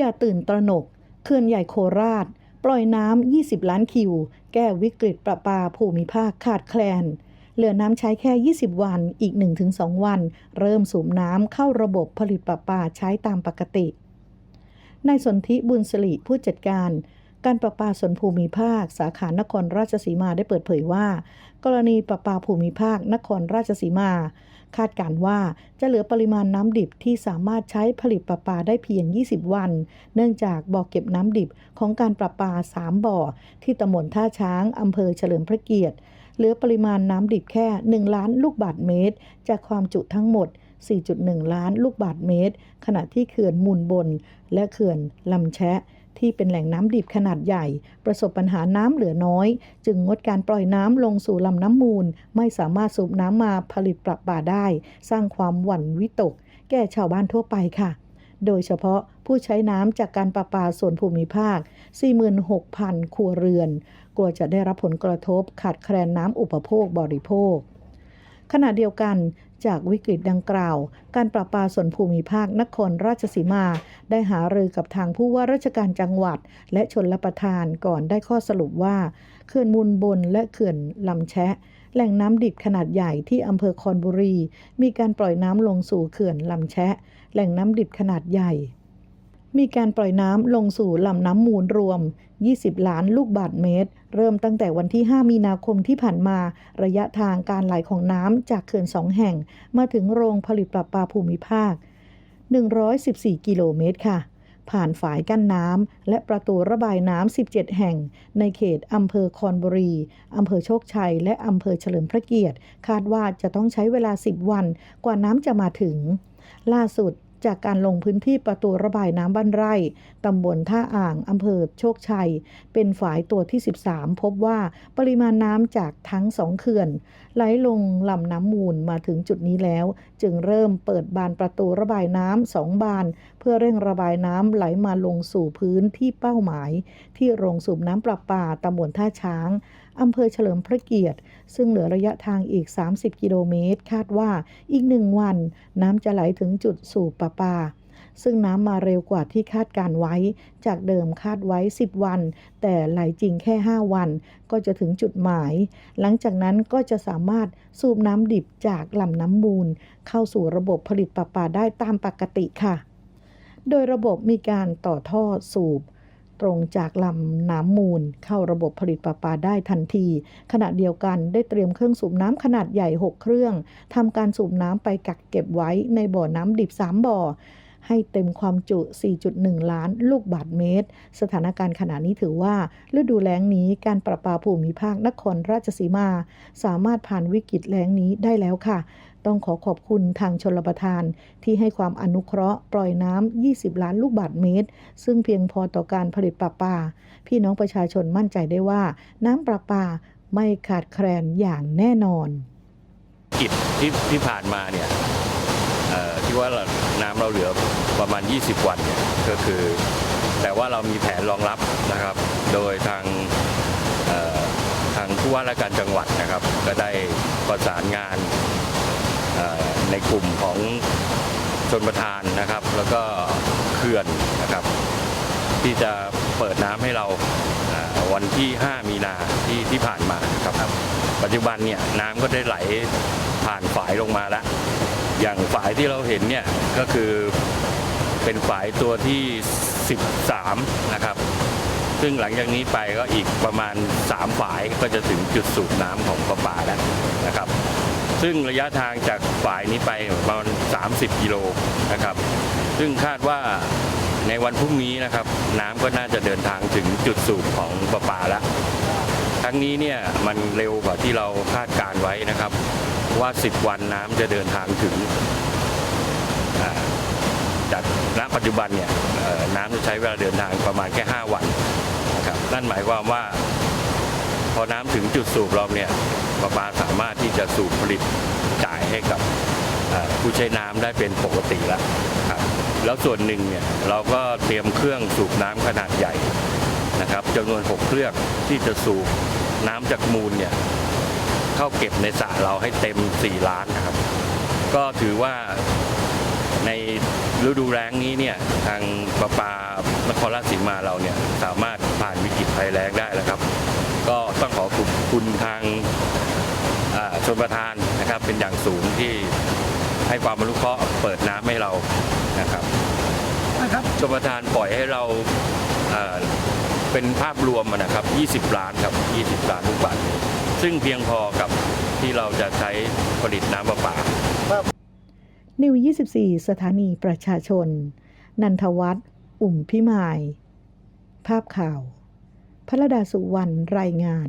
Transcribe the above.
ย่าตื่นตระหนกเขื่อนใหญ่โคราช ปล่อยน้ำ 20 ล้านคิว แก้วิกฤตประปาภูมิภาคขาดแคลน เหลือน้ำใช้แค่ 20 วัน อีก 1-2 วัน เริ่มสูบน้ำเข้าระบบผลิตประปาใช้ตามปกตินายสนธิบุญสิริผู้จัดการ การประปาส่วนภูมิภาค สาขานครราชสีมาได้เปิดเผยว่า กรณีประปาภูมิภาคนครราชสีมา คาดการณ์ว่าจะเหลือปริมาณน้ำดิบที่สามารถใช้ผลิตประปาได้เพียง 20 วัน เนื่องจากบ่อเก็บน้ำดิบของการประปา 3 บ่อ ที่ตำบลท่าช้างอำเภอเฉลิมพระเกียรติเหลือปริมาณน้ำดิบแค่ 1 ล้านลูกบาศก์เมตร จากความจุทั้งหมด 4.1 ล้านลูกบาศก์เมตร ขณะที่เขื่อนมูลบน และเขื่อนลำแชะ ที่เป็นแหล่งน้ำดิบขนาดใหญ่ ประสบปัญหาน้ำเหลือน้อย จึงงดการปล่อยน้ำลงสู่ลำน้ำมูล ไม่สามารถสูบน้ำมาผลิตประปาได้ สร้างความหวั่นวิตก แก่ชาวบ้านทั่วไปค่ะ โดยเฉพาะผู้ใช้น้ำจากการประปาส่วนภูมิภาค 46,000 ครัวเรือน กลัวจะได้รับผลกระทบขาดแคลนน้ำอุปโภคบริโภค ขณะเดียวกันจากวิกฤตดังกล่าว การประปาส่วนภูมิภาคนครราชสีมา ได้หารือกับทางผู้ว่าราชการจังหวัด และชนรับประทานก่อนได้ข้อสรุปว่าเขื่อนมูลบนและเขื่อนลำแชะ แหล่งน้ำดิบขนาดใหญ่ที่อำเภอคอนบุรี มีการปล่อยน้ำลงสู่เขื่อนลำแชะ แหล่งน้ำดิบขนาดใหญ่ มีการปล่อยน้ำลงสู่ลำน้ำมูลรวม 20 ล้านลูกบาศก์เมตร เริ่มตั้งแต่วันที่ 5 มีนาคมที่ผ่านมา ระยะทางการไหลของน้ำจากเขื่อนสองแห่ง มาถึงโรงผลิตประปาภูมิภาค 114 กิโลเมตรค่ะ ผ่านฝายกั้นน้ำและประตูระบายน้ำ 17 แห่ง ในเขตอำเภอคอนบุรี อำเภอโชคชัย และอำเภอเฉลิมพระเกียรติ คาดว่าจะต้องใช้เวลา 10 วันกว่าน้ำจะมาถึง ล่าสุด จากการลงพื้นที่ประตูระบายน้ำบ้านไร่ตำบลท่าอ่างอำเภอโชคชัย เป็นฝายตัวที่ 13 พบว่าปริมาณน้ำจากทั้งสองเขื่อน ไหลลงลำน้ำมูลมาถึงจุดนี้แล้ว จึงเริ่มเปิดบานประตูระบายน้ำสองบาน เพื่อเร่งระบายน้ำไหลมาลงสู่พื้นที่เป้าหมาย ที่โรงสูบน้ำประปาตำบลท่าช้าง อำเภอเฉลิมพระเกียรติ ซึ่งเหลือระยะทางอีก 30 กิโลเมตร คาดว่าอีกหนึ่งวัน น้ำจะไหลถึงจุดสูบประปา ซึ่งน้ำมาเร็วกว่าที่คาดการไว้ จากเดิมคาดไว้ 10 วัน แต่ไหลจริงแค่ 5 วัน ก็จะถึงจุดหมาย หลังจากนั้นก็จะสามารถสูบน้ำดิบจากลำน้ำมูล เข้าสู่ระบบผลิตประปาได้ตามปกติค่ะ โดยระบบมีการต่อท่อสูบ ตรงจากลำน้ำมูล เข้าระบบผลิตประปาได้ทันที ขณะเดียวกันได้เตรียมเครื่องสูบน้ำขนาดใหญ่ 6 เครื่องทำการสูบน้ำไปกักเก็บไว้ในบ่อน้ำดิบ 3 บ่อให้เต็มความจุ 4.1 ล้านลูกบาศก์เมตร สถานการณ์ขณะนี้ถือว่า ฤดูแล้งนี้การประปาภูมิภาคนครราชสีมา สามารถผ่านวิกฤตแล้งนี้ได้แล้วค่ะ ต้องขอขอบคุณทางชลประทาน ที่ให้ความอนุเคราะห์ปล่อยน้ำ 20 ล้านลูกบาศก์เมตร ซึ่งเพียงพอต่อการผลิตประปาพี่น้องประชาชนมั่นใจได้ว่า น้ำประปาไม่ขาดแคลนอย่างแน่นอนกิจที่ที่ผ่านมาเนี่ยที่ว่าน้ำเราเหลือประมาณ 20 วันเนี่ยก็คือ แต่ว่าเรามีแผนรองรับนะครับ โดยทางทางผู้ว่าราชการจังหวัดนะครับ ก็ได้ประสานงาน ในกลุ่มของชนประทานนะครับ แล้วก็เขื่อนนะครับ ที่จะเปิดน้ำให้เราวันที่ 5 มีนาที่ที่ผ่านมาครับ ปัจจุบันเนี่ยน้ำก็ได้ไหลผ่านฝายลงมาแล้ว อย่างฝายที่เราเห็นเนี่ยก็คือเป็นฝายตัวที่ 13 นะครับ ซึ่งหลังจากนี้ไปก็อีกประมาณ 3 ฝายก็จะถึงจุดสูบน้ำของประปาแล้วนะครับ ซึ่งระยะทางจากฝายนี้ไปประมาณ 30 กิโลนะครับ ซึ่งคาดว่าในวันพรุ่งนี้นะครับ น้ำก็น่าจะเดินทางถึงจุดสูบของประปาแล้วครั้งนี้เนี่ยมันเร็วกว่าที่เราคาดการไว้นะครับ ว่า 10 วันน้ำจะเดินทางถึงจากณปัจจุบันเนี่ยน้ำจะใช้เวลาเดินทางประมาณแค่ 5 วันนะครับนั่นหมายความว่า พอน้ำถึงจุดสูบเราเนี่ยประปาสามารถที่จะสูบผลิตจ่ายให้กับผู้ใช้น้ำได้เป็นปกติแล้วครับแล้วส่วนหนึ่งเนี่ยเราก็เตรียมเครื่องสูบน้ำขนาดใหญ่นะครับจำนวน 6 เครื่องที่จะสูบน้ำจากมูลเนี่ยเข้าเก็บในสระเราให้เต็ม 4 ล้านนะครับ ก็ถือว่าในในฤดูแล้งนี้เนี่ยทางประปานครราชสีมาเราเนี่ยสามารถผ่านวิกฤตภัยแล้งได้แล้วครับ ก็ต้องขอขอบคุณทางอ่าชนประทานนะครับเป็นอย่างสูงที่ให้ความอนุเคราะห์เปิดน้ำให้เรานะครับนะครับชนประทานปล่อยให้เราเอ่อเป็นภาพรวมอะนะครับ 20 ล้านครับ 20 ล้านลูกบาศก์เมตรซึ่งเพียงพอกับที่เราจะใช้ผลิตน้ำประปานิว 24 สถานีประชาชน นันทวัฒน์ อุ่มพิมาย ภาพข่าว พระดาสุวรรณรายงาน